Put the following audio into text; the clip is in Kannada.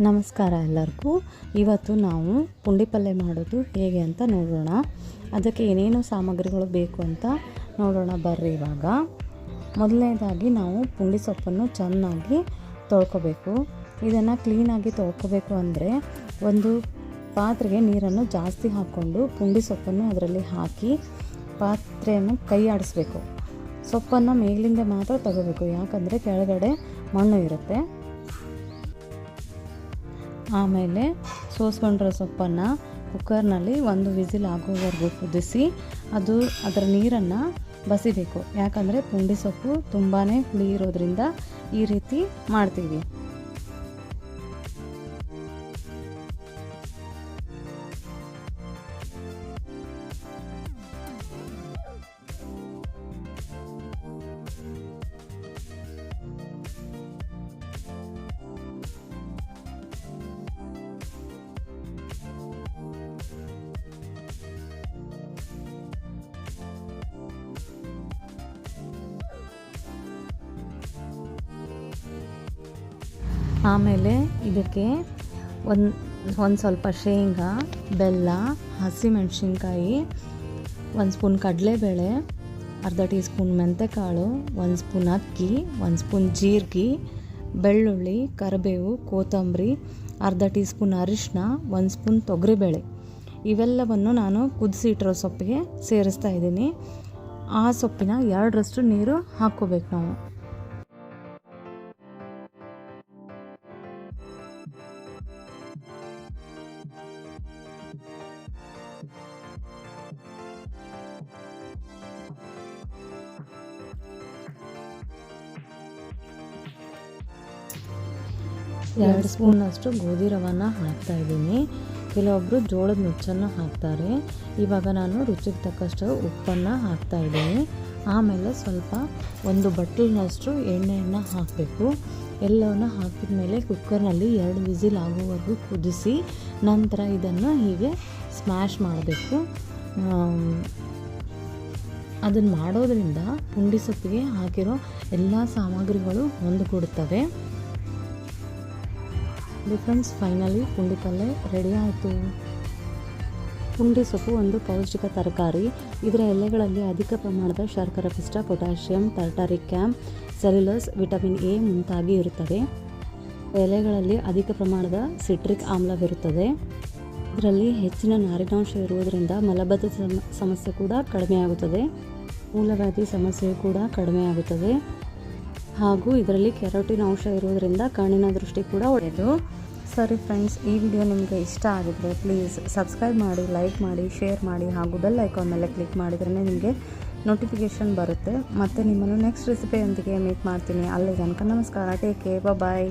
ನಮಸ್ಕಾರ ಎಲ್ಲರಿಗೂ. ಇವತ್ತು ನಾವು ಪುಂಡಿ ಪಲ್ಯ ಮಾಡೋದು ಹೇಗೆ ಅಂತ ನೋಡೋಣ. ಅದಕ್ಕೆ ಏನೇನು ಸಾಮಗ್ರಿಗಳು ಬೇಕು ಅಂತ ನೋಡೋಣ ಬರ್ರಿ ಇವಾಗ. ಮೊದಲನೇದಾಗಿ ನಾವು ಪುಂಡಿ ಸೊಪ್ಪನ್ನು ಚೆನ್ನಾಗಿ ತೊಳ್ಕೊಬೇಕು. ಇದನ್ನು ಕ್ಲೀನಾಗಿ ತೊಳ್ಕೊಬೇಕು ಅಂದರೆ ಒಂದು ಪಾತ್ರೆಗೆ ನೀರನ್ನು ಜಾಸ್ತಿ ಹಾಕ್ಕೊಂಡು ಪುಂಡಿ ಸೊಪ್ಪನ್ನು ಅದರಲ್ಲಿ ಹಾಕಿ ಪಾತ್ರೆಯನ್ನು ಕೈ ಆಡಿಸ್ಬೇಕು. ಸೊಪ್ಪನ್ನು ಮೇಲಿಂದ ಮಾತ್ರ ತಗೋಬೇಕು. ಯಾಕಂದರೆ ಕೆಳಗಡೆ ಮಣ್ಣು ಇರುತ್ತೆ. ಆಮೇಲೆ ಸೋಸ್ಕೊಂಡಿರೋ ಸೊಪ್ಪನ್ನು ಕುಕ್ಕರ್ನಲ್ಲಿ ಒಂದು ವಿಸಿಲ್ ಆಗೋವರೆಗೂ ಕುದಿಸಿ ಅದು ಅದರ ನೀರನ್ನು ಬಸಿಬೇಕು. ಯಾಕಂದರೆ ಪುಂಡಿ ಸೊಪ್ಪು ತುಂಬಾ ಹುಳಿ ಇರೋದ್ರಿಂದ ಈ ರೀತಿ ಮಾಡ್ತೀವಿ. ಆಮೇಲೆ ಇದಕ್ಕೆ ಒಂದು ಒಂದು ಸ್ವಲ್ಪ ಶೇಂಗಾ, ಬೆಲ್ಲ, ಹಸಿಮೆಣ್ಸಿನ್ಕಾಯಿ, ಒಂದು ಸ್ಪೂನ್ ಕಡಲೆಬೇಳೆ, ಅರ್ಧ ಟೀ ಸ್ಪೂನ್ ಮೆಂತೆಕಾಳು, ಒಂದು ಸ್ಪೂನ್ ಅಕ್ಕಿ, ಒಂದು ಸ್ಪೂನ್ ಜೀರಿಗೆ, ಬೆಳ್ಳುಳ್ಳಿ, ಕರಿಬೇವು, ಕೊತ್ತಂಬರಿ, ಅರ್ಧ ಟೀ ಸ್ಪೂನ್ ಅರಿಶಿನ ಒಂದು ಸ್ಪೂನ್ ತೊಗರಿಬೇಳೆ. ಇವೆಲ್ಲವನ್ನು ನಾನು ಕುದಿಸಿಟ್ಟಿರೋ ಸೊಪ್ಪಿಗೆ ಸೇರಿಸ್ತಾ ಇದ್ದೀನಿ. ಆ ಸೊಪ್ಪಿನ ಎರಡರಷ್ಟು ನೀರು ಹಾಕ್ಕೋಬೇಕು ನಾವು. ಎರಡು ಸ್ಪೂನಷ್ಟು ಗೋಧಿ ರವನ ಹಾಕ್ತಾ ಇದ್ದೀನಿ. ಕೆಲವೊಬ್ಬರು ಜೋಳದ ನುಚ್ಚನ್ನು ಹಾಕ್ತಾರೆ. ಇವಾಗ ನಾನು ರುಚಿಗೆ ತಕ್ಕಷ್ಟು ಉಪ್ಪನ್ನು ಹಾಕ್ತಾ ಇದ್ದೀನಿ. ಆಮೇಲೆ ಸ್ವಲ್ಪ ಒಂದು ಬಟ್ಟಲಿನಷ್ಟು ಎಣ್ಣೆಯನ್ನು ಹಾಕಬೇಕು. ಎಲ್ಲವನ್ನು ಹಾಕಿದ ಮೇಲೆ ಕುಕ್ಕರ್ನಲ್ಲಿ ಎರಡು ವಿಸಿಲ್ ಆಗುವವರೆಗೂ ಕುದಿಸಿ ನಂತರ ಇದನ್ನು ಹೀಗೆ ಸ್ಮ್ಯಾಶ್ ಮಾಡಬೇಕು. ಅದನ್ನು ಮಾಡೋದ್ರಿಂದ ಪುಂಡಿ ಸೊಪ್ಪಿಗೆ ಹಾಕಿರೋ ಎಲ್ಲ ಸಾಮಗ್ರಿಗಳು ಹೊಂದಿಕೊಡುತ್ತವೆ ಫ್ರೆಂಡ್ಸ್ ಫೈನಲಿ ಪುಂಡಿ ಪಲ್ಯ ರೆಡಿ ಆಯಿತು. ಪುಂಡಿ ಸೊಪ್ಪು ಒಂದು ಪೌಷ್ಟಿಕ ತರಕಾರಿ. ಇದರ ಎಲೆಗಳಲ್ಲಿ ಅಧಿಕ ಪ್ರಮಾಣದ ಶರ್ಕರ ಪಿಷ್ಟ ಪೊಟ್ಯಾಷಿಯಂ ಟರ್ಟರಿಕ್ ಕ್ಯಾಮ್, ಸೆಲ್ಯುಲಸ್, ವಿಟಮಿನ್ ಎ ಮುಂತಾಗಿ ಇರುತ್ತದೆ. ಎಲೆಗಳಲ್ಲಿ ಅಧಿಕ ಪ್ರಮಾಣದ ಸಿಟ್ರಿಕ್ ಆಮ್ಲವಿರುತ್ತದೆ. ಇದರಲ್ಲಿ ಹೆಚ್ಚಿನ ನಾರಿನಾಂಶ ಇರುವುದರಿಂದ ಮಲಬದ್ಧ ಸಮಸ್ಯೆ ಕೂಡ ಕಡಿಮೆಯಾಗುತ್ತದೆ. ಮೂಲವ್ಯಾಧಿ ಸಮಸ್ಯೆ ಕೂಡ ಕಡಿಮೆಯಾಗುತ್ತದೆ. ಹಾಗೂ ಇದರಲ್ಲಿ ಕೆರೋಟಿನ್ ಅಂಶ ಇರೋದ್ರಿಂದ ಕಣ್ಣಿನ ದೃಷ್ಟಿ ಕೂಡ ಒಳ್ಳೆಯದು. ಸರಿ ಫ್ರೆಂಡ್ಸ್, ಈ ವಿಡಿಯೋ ನಿಮಗೆ ಇಷ್ಟ ಆಗಿದ್ರೆ ಪ್ಲೀಸ್ ಸಬ್ಸ್ಕ್ರೈಬ್ ಮಾಡಿ, ಲೈಕ್ ಮಾಡಿ, ಶೇರ್ ಮಾಡಿ ಹಾಗೂ ಬೆಲ್ ಐಕಾನ್ ಮೇಲೆ ಕ್ಲಿಕ್ ಮಾಡಿದ್ರೇ ನಿಮಗೆ ನೋಟಿಫಿಕೇಷನ್ ಬರುತ್ತೆ. ಮತ್ತು ನಿಮ್ಮನ್ನು ನೆಕ್ಸ್ಟ್ ರೆಸಿಪಿಯೊಂದಿಗೆ ಮೀಟ್ ಮಾಡ್ತೀನಿ. ಅಲ್ಲಿ ತನಕ ನಮಸ್ಕಾರ. Take care bye